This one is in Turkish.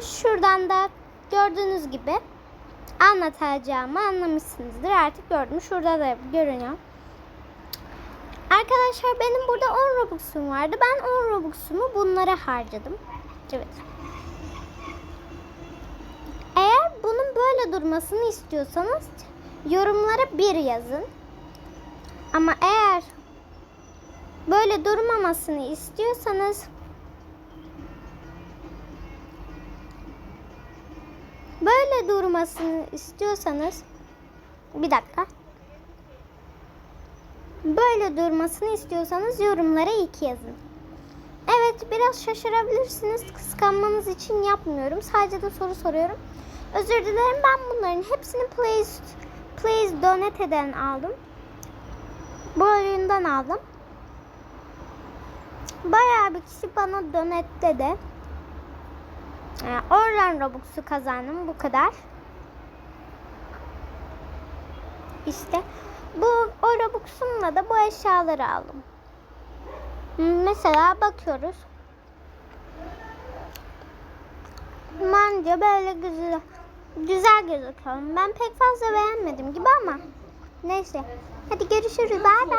Şuradan da gördüğünüz gibi anlatacağımı anlamışsınızdır. Artık gördüm. Şurada da görünüyor. Arkadaşlar benim burada 10 Robux'um vardı. Ben 10 Robux'umu bunlara harcadım. Evet. Eğer bunun böyle durmasını istiyorsanız yorumlara bir yazın. Ama eğer böyle durmamasını istiyorsanız böyle durmasını istiyorsanız bir dakika. Böyle durmasını istiyorsanız yorumlara iki yazın. Evet biraz şaşırabilirsiniz. Kıskanmanız için yapmıyorum. Sadece de soru soruyorum. Özür dilerim ben bunların hepsini Please, Please Donate'den aldım. Bu oyundan aldım. Bayağı bir kişi bana donate dedi. Yani oradan Robux'u kazandım bu kadar. İşte bu o Robux'umla da bu eşyaları aldım. Mesela bakıyoruz. Bence böyle güzel güzel gözüküyor. Ben pek fazla beğenmedim gibi ama neyse. Hadi görüşürüz. Bye bye.